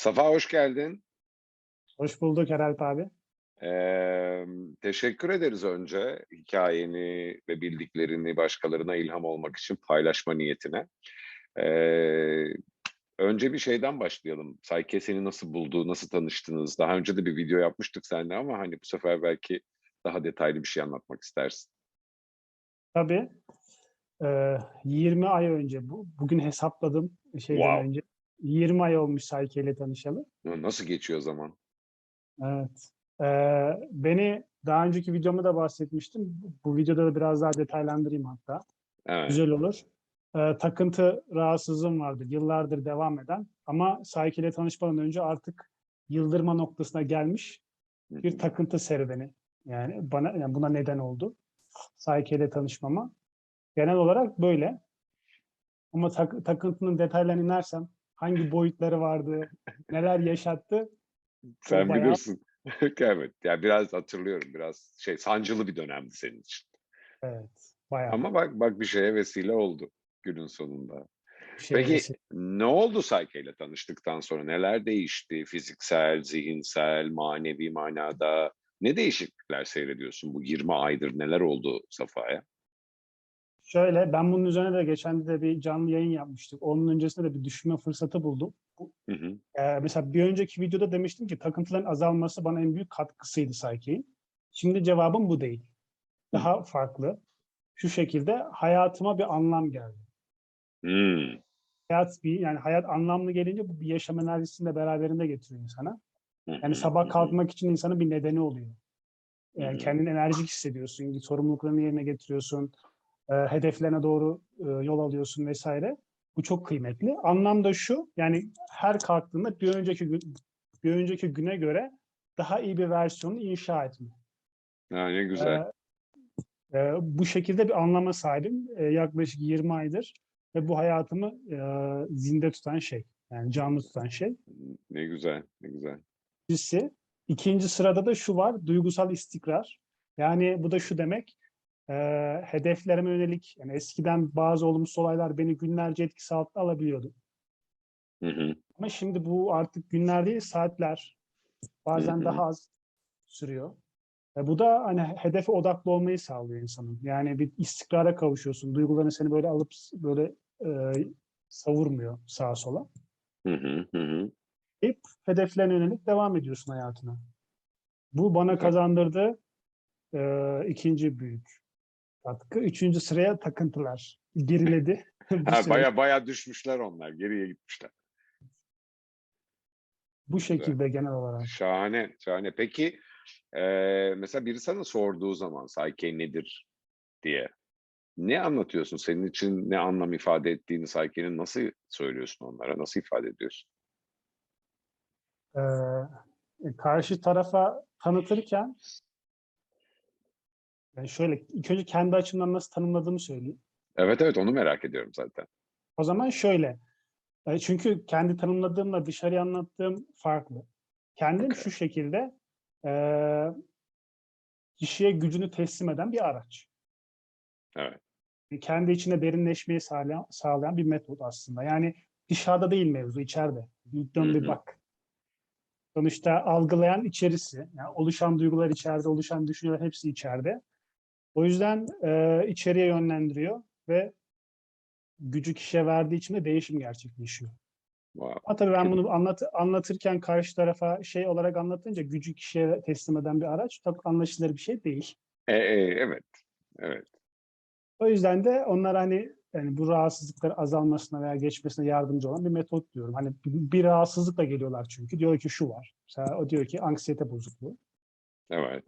Safa hoş geldin. Hoş bulduk Eralp abi. Ee, teşekkür ederiz önce hikayeni ve bildiklerini başkalarına ilham olmak için paylaşma niyetine. Ee, önce bir şeyden başlayalım. Sayke seni nasıl buldu, nasıl tanıştınız? Daha önce de bir video yapmıştık seninle ama hani bu sefer belki daha detaylı bir şey anlatmak istersin. Tabii. Ee, 20 ay önce, bu, bugün hesapladım şeyden Wow. önce. 20 ay olmuş Sayke ile tanışalı. Nasıl geçiyor zaman? Evet. Ee, beni daha önceki videomda da bahsetmiştim. Bu- videoda da biraz daha detaylandırayım hatta. Evet. Güzel olur. Ee, takıntı rahatsızlığım vardı. Yıllardır devam eden. Ama Sayke ile tanışmadan önce artık yıldırma noktasına gelmiş bir takıntı serüveni. Yani bana yani buna neden oldu. Sayke ile tanışmama. Genel olarak böyle. Ama tak- takıntının detaylarına inersem hangi boyutları vardı, neler yaşattı Sen bayağı- bilirsin. Evet. Ya biraz hatırlıyorum. Biraz şey sancılı bir dönemdi senin için. evet bayağı Ama bak bak bir şeye vesile oldu günün sonunda. şey Peki vesile. ne oldu Sayke ile tanıştıktan sonra? Neler değişti? Fiziksel, zihinsel, manevi manada ne değişiklikler seyrediyorsun bu 20 aydır? Neler oldu Safa'ya? Şöyle ben bunun üzerine de geçen de bir canlı yayın yapmıştık. Onun öncesinde de bir düşünme fırsatı buldum. Hı hı. Ee, mesela bir önceki videoda demiştim ki takıntıların azalması bana en büyük katkısıydı Sayke'nin. Şimdi cevabım bu değil. Daha farklı. Şu şekilde hayatıma bir anlam geldi. Hmm. hayat bir yani hayat anlamlı gelince bu bir yaşam enerjisini de beraberinde getiriyor insana. Hı hı, Yani hı sabah hı. kalkmak için insanın bir nedeni oluyor. Hı Yani hı. kendini enerjik hissediyorsun, sorumluluklarını yerine getiriyorsun, e, hedeflerine doğru e, yol alıyorsun vesaire. Bu çok kıymetli. Anlam da şu, yani her kalktığında bir önceki bir önceki güne göre daha iyi bir versiyonu inşa etme. Ha, ne güzel. Ee, e, bu şekilde bir anlama sahibim. E, yaklaşık 20 aydır ve bu hayatımı e, zinde tutan şey. Yani canlı tutan şey. Ne güzel. Ne güzel. Birincisi. İkinci sırada da şu var, duygusal istikrar. Yani bu da şu demek, e, hedeflerime yönelik, yani eskiden bazı olumsuz olaylar beni günlerce etkisi altına alabiliyordu. Hı hı. Ama şimdi bu artık günler değil, saatler, bazen Hı hı. daha az sürüyor. E, bu da hani hedefe odaklı olmayı sağlıyor insanın. Yani bir istikrara kavuşuyorsun. Duyguların seni böyle alıp böyle e, savurmuyor sağa sola. Hı hı. Hı. Hep hedeflerine yönelik devam ediyorsun hayatına. Bu bana Güzel. kazandırdığı e, ikinci büyük katkı. Üçüncü sıraya takıntılar. Geriledi. Ha, baya baya düşmüşler onlar. Geriye gitmişler. bu şekilde genel olarak. Şahane. Şahane. Peki eee, mesela biri sana sorduğu zaman Sayke nedir diye ne anlatıyorsun? Senin için ne anlam ifade ettiğini Sayke'nin nasıl söylüyorsun onlara? Nasıl ifade ediyorsun? E, karşı tarafa tanıtırken yani şöyle ilk önce kendi açımdan nasıl tanımladığımı söyleyeyim. Evet evet onu merak ediyorum zaten. O zaman şöyle. e, Çünkü kendi tanımladığımla dışarıya anlattığım farklı. Kendim Okey. şu şekilde e, kişiye gücünü teslim eden bir araç. Evet. Kendi içinde derinleşmeyi sağlayan, sağlayan bir metot aslında. Yani dışarıda değil mevzu, içeride. Dön bir bak. Sonuçta algılayan içerisi. Yani oluşan duygular içeride, oluşan düşünceler hepsi içeride. O yüzden e, içeriye yönlendiriyor ve gücü kişiye verdiği için de değişim gerçekleşiyor. Wow. Ama tabii ben bunu anlat, anlatırken karşı tarafa şey olarak anlatınca gücü kişiye teslim eden bir araç çok anlaşılır bir şey değil. E, e, evet. Evet. O yüzden de onlar hani yani bu rahatsızlıklar azalmasına veya geçmesine yardımcı olan bir metot diyorum. Hani bir, bir rahatsızlıkla geliyorlar çünkü. Diyor ki şu var. Mesela o diyor ki anksiyete bozukluğu. Evet.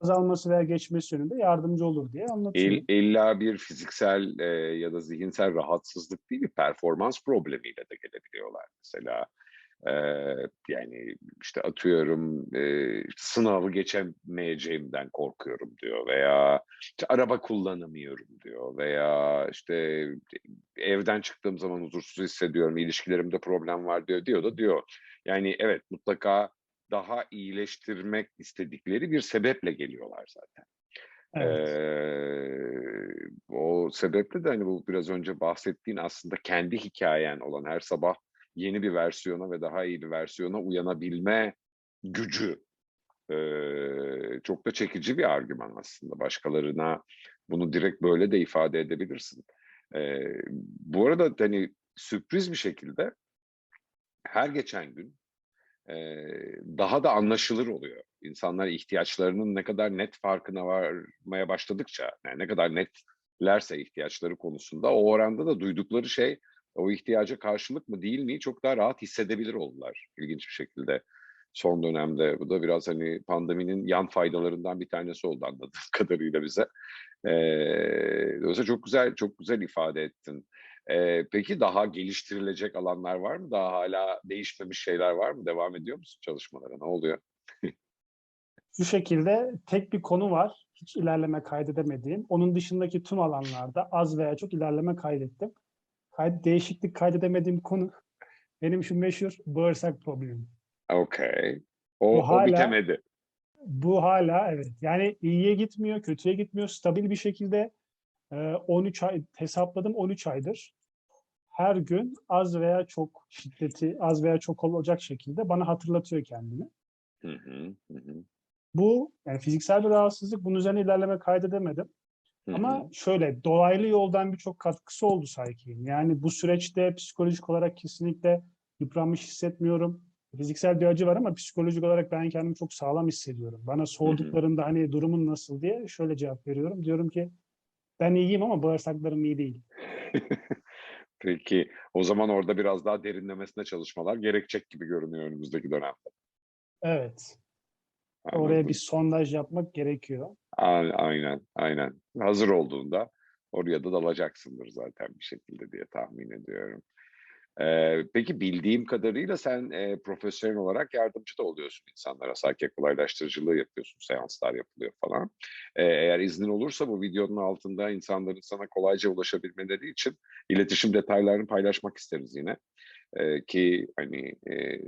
Azalması veya geçmesi yönünde yardımcı olur diye anlatıyorum. İl, illa bir fiziksel e, ya da zihinsel rahatsızlık değil bir performans problemiyle de gelebiliyorlar mesela. E, yani işte atıyorum e, sınavı geçemeyeceğimden korkuyorum diyor veya işte araba kullanamıyorum diyor veya işte evden çıktığım zaman huzursuz hissediyorum, ilişkilerimde problem var diyor diyor da diyor. Yani evet mutlaka daha iyileştirmek istedikleri bir sebeple geliyorlar zaten. Evet. Eee, o sebeple de hani bu biraz önce bahsettiğin aslında kendi hikayen olan her sabah yeni bir versiyona ve daha iyi bir versiyona uyanabilme gücü eee, çok da çekici bir argüman aslında. Başkalarına bunu direkt böyle de ifade edebilirsin. Eee, bu arada hani sürpriz bir şekilde her geçen gün daha da anlaşılır oluyor. İnsanlar ihtiyaçlarının ne kadar net farkına varmaya başladıkça, yani ne kadar netlerse ihtiyaçları konusunda o oranda da duydukları şey o ihtiyaca karşılık mı değil mi çok daha rahat hissedebilir oldular ilginç bir şekilde son dönemde. Bu da biraz hani pandeminin yan faydalarından bir tanesi oldu anladığım kadarıyla bize. Ee, dolayısıyla çok güzel çok güzel ifade ettin. Ee, peki daha geliştirilecek alanlar var mı? Daha hala değişmemiş şeyler var mı? Devam ediyor musun çalışmalara? Ne oluyor? Şu şekilde tek bir konu var. Hiç ilerleme kaydedemediğim. Onun dışındaki tüm alanlarda az veya çok ilerleme kaydettim. Kaydı, değişiklik kaydedemediğim konu benim şu meşhur bağırsak problemi. Okey. O, Bu o hala- bitemedi. Bu hala evet. Yani iyiye gitmiyor, kötüye gitmiyor. Stabil bir şekilde e, 13 ay hesapladım 13 aydır. Her gün az veya çok şiddeti az veya çok olacak şekilde bana hatırlatıyor kendini. Hı hı, hı Bu yani fiziksel bir rahatsızlık. Bunun üzerine ilerleme kaydedemedim. hı Ama şöyle dolaylı yoldan birçok katkısı oldu Psyche'in. Yani bu süreçte psikolojik olarak kesinlikle yıpranmış hissetmiyorum. Fiziksel bir acı var ama psikolojik olarak ben kendimi çok sağlam hissediyorum. Bana sorduklarında hani durumun nasıl diye şöyle cevap veriyorum. Diyorum ki ben iyiyim ama bağırsaklarım iyi değil. Peki o zaman orada biraz daha derinlemesine çalışmalar gerekecek gibi görünüyor önümüzdeki dönemde. Evet. Oraya Anladım. bir sondaj yapmak gerekiyor. Aynen, aynen. Hazır olduğunda oraya da dalacaksındır zaten bir şekilde diye tahmin ediyorum. Ee, peki bildiğim kadarıyla sen e, profesyonel olarak yardımcı da oluyorsun insanlara. Sake kolaylaştırıcılığı yapıyorsun, seanslar yapılıyor falan. Ee, eğer iznin olursa bu videonun altında insanların sana kolayca ulaşabilmeleri için iletişim detaylarını paylaşmak isteriz yine. Ee, ki hani e,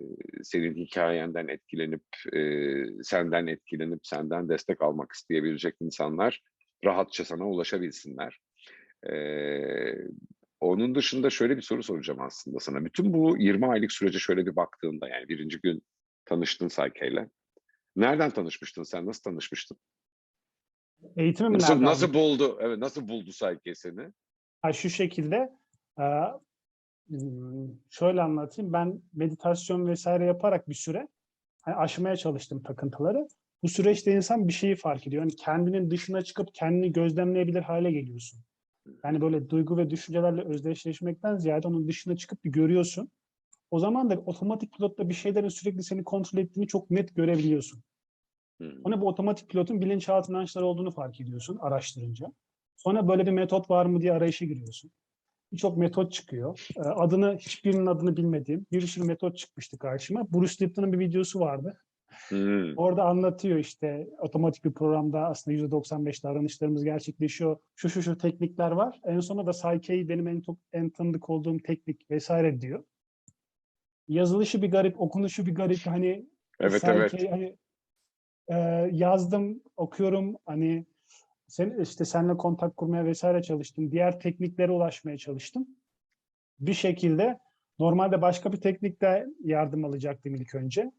senin hikayenden etkilenip, e, senden etkilenip, senden destek almak isteyebilecek insanlar rahatça sana ulaşabilsinler. Ee, onun dışında şöyle bir soru soracağım aslında sana. Bütün bu 20 aylık sürece şöyle bir baktığında yani birinci gün tanıştın Sayke'yle. Nereden tanışmıştın sen? Nasıl tanışmıştın? Eğitimi mi Nasıl, nereden nasıl buldu? Evet, nasıl buldu Sayke seni? Ha, şu şekilde e, şöyle anlatayım. Ben meditasyon vesaire yaparak bir süre hani aşmaya çalıştım takıntıları. Bu süreçte insan bir şeyi fark ediyor. Yani kendinin dışına çıkıp kendini gözlemleyebilir hale geliyorsun. Yani böyle duygu ve düşüncelerle özdeşleşmekten ziyade onun dışına çıkıp bir görüyorsun. O zaman da otomatik pilotta bir şeylerin sürekli seni kontrol ettiğini çok net görebiliyorsun. Hı. Sonra bu otomatik pilotun bilinçaltı inançları olduğunu fark ediyorsun araştırınca. Sonra böyle bir metot var mı diye arayışa giriyorsun. Birçok metot çıkıyor. Ee, Adını, hiçbirinin adını bilmediğim bir sürü metot çıkmıştı karşıma. Bruce Lipton'un bir videosu vardı. Hı. Orada anlatıyor işte otomatik bir programda aslında %95 davranışlarımız gerçekleşiyor. Şu şu şu teknikler var. En sonunda da Psyche benim en, çok, en tanıdık olduğum teknik vesaire diyor. Yazılışı bir garip, okunuşu bir garip. Hani Evet Psyche, evet. hani e, yazdım, okuyorum. Hani sen işte seninle kontak kurmaya vesaire çalıştım. Diğer tekniklere ulaşmaya çalıştım. Bir şekilde normalde başka bir teknikte yardım alacaktım ilk önce.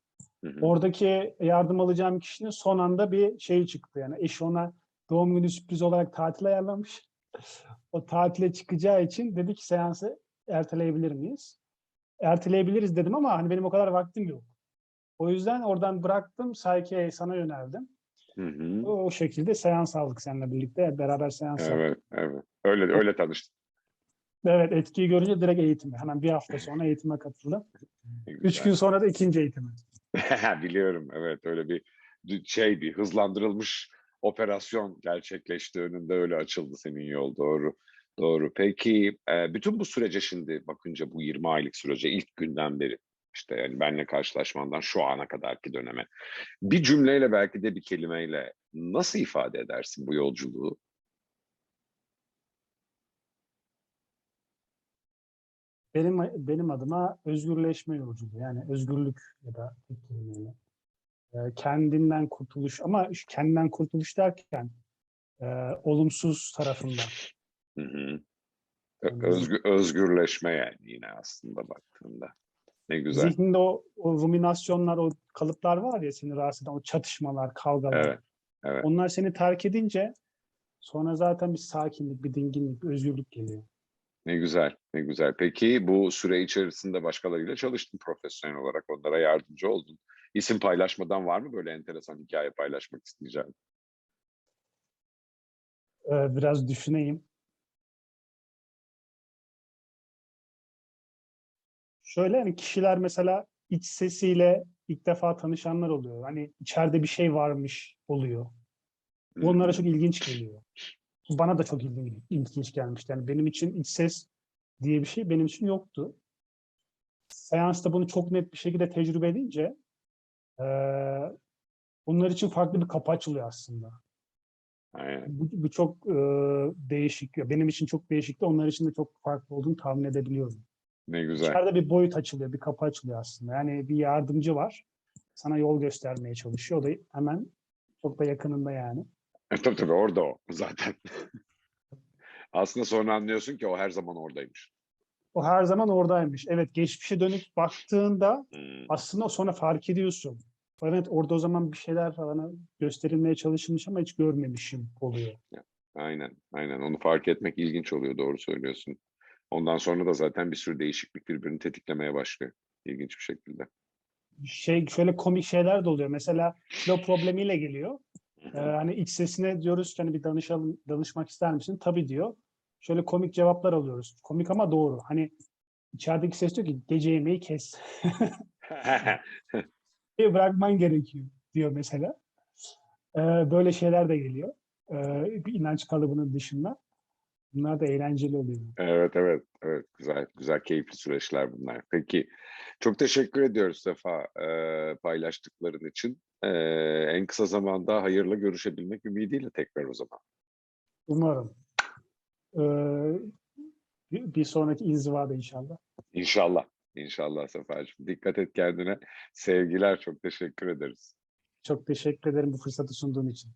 Hı hı. Oradaki yardım alacağım kişinin son anda bir şey çıktı. Yani eşi ona doğum günü sürpriz olarak tatil ayarlamış. O tatile çıkacağı için dedi ki seansı erteleyebilir miyiz? Erteleyebiliriz dedim ama hani benim o kadar vaktim yok. O yüzden oradan bıraktım. Psyche'ye sana yöneldim. Hı hı. O, o şekilde seans aldık seninle birlikte. Beraber seans aldık. Evet, evet. Öyle öyle tanıştık. Evet etkiyi görünce direkt eğitime. Hemen bir hafta sonra eğitime katıldım. Üç gün sonra da ikinci eğitime. Biliyorum evet öyle bir şey bir hızlandırılmış operasyon gerçekleşti önünde öyle açıldı senin yol doğru. Doğru. Peki bütün bu sürece şimdi bakınca bu 20 aylık sürece ilk günden beri işte yani benle karşılaşmandan şu ana kadarki döneme bir cümleyle belki de bir kelimeyle nasıl ifade edersin bu yolculuğu? Benim benim adıma özgürleşme yolculuğu. Yani özgürlük ya da tek kelimeyle. Ee, kendinden kurtuluş ama kendinden kurtuluş derken e, olumsuz tarafından. Hı hı. Ö- Anladım. Özgü, özgürleşme yani yine aslında baktığında. Ne güzel. Zihninde o, o ruminasyonlar, o kalıplar var ya seni rahatsız eden, o çatışmalar, kavgalar. Evet, evet. Onlar seni terk edince sonra zaten bir sakinlik, bir dinginlik, bir özgürlük geliyor. Ne güzel, ne güzel. Peki bu süre içerisinde başkalarıyla çalıştın profesyonel olarak, onlara yardımcı oldun. İsim paylaşmadan var mı böyle enteresan hikaye paylaşmak isteyeceğin? Ee, biraz düşüneyim. Şöyle hani kişiler mesela iç sesiyle ilk defa tanışanlar oluyor. Hani içeride bir şey varmış oluyor. Bu onlara çok ilginç geliyor. Bana da çok ilginç, ilginç gelmişti. Yani benim için iç ses diye bir şey benim için yoktu. Seansta bunu çok net bir şekilde tecrübe edince eee onlar için farklı bir kapı açılıyor aslında. Aynen. Bu, bu çok eee, değişik. Benim için çok değişikti. Onlar için de çok farklı olduğunu tahmin edebiliyorum. Ne güzel. İçeride bir boyut açılıyor, bir kapı açılıyor aslında. Yani bir yardımcı var. Sana yol göstermeye çalışıyor. O da hemen çok da yakınında yani. E, tabii tabii orada o zaten. Aslında sonra anlıyorsun ki o her zaman oradaymış. O her zaman oradaymış. Evet, geçmişe dönüp baktığında Hmm, aslında sonra fark ediyorsun. Evet, orada o zaman bir şeyler bana gösterilmeye çalışılmış ama hiç görmemişim oluyor. Aynen, aynen. Onu fark etmek ilginç oluyor, doğru söylüyorsun. Ondan sonra da zaten bir sürü değişiklik birbirini tetiklemeye başlıyor. İlginç bir şekilde. Şey şöyle komik şeyler de oluyor. Mesela kilo problemiyle geliyor. Ee, hani iç sesine diyoruz ki hani bir danışalım, danışmak ister misin? Tabii diyor. Şöyle komik cevaplar alıyoruz. Komik ama doğru. Hani içerideki ses diyor ki gece yemeği kes. Bir bırakman gerekiyor diyor mesela. Ee, böyle şeyler de geliyor. Ee, bir inanç kalıbının dışında. Bunlar da eğlenceli oluyor. Evet, evet, evet. Güzel, güzel, keyifli süreçler bunlar. Peki, çok teşekkür ediyoruz Sefa eee, paylaştıkların için. Eee, en kısa zamanda hayırla görüşebilmek ümidiyle tekrar o zaman. Umarım. Ee, bir bir sonraki inzivada inşallah. İnşallah, inşallah Sefacığım. Dikkat et kendine. Sevgiler, çok teşekkür ederiz. Çok teşekkür ederim bu fırsatı sunduğun için.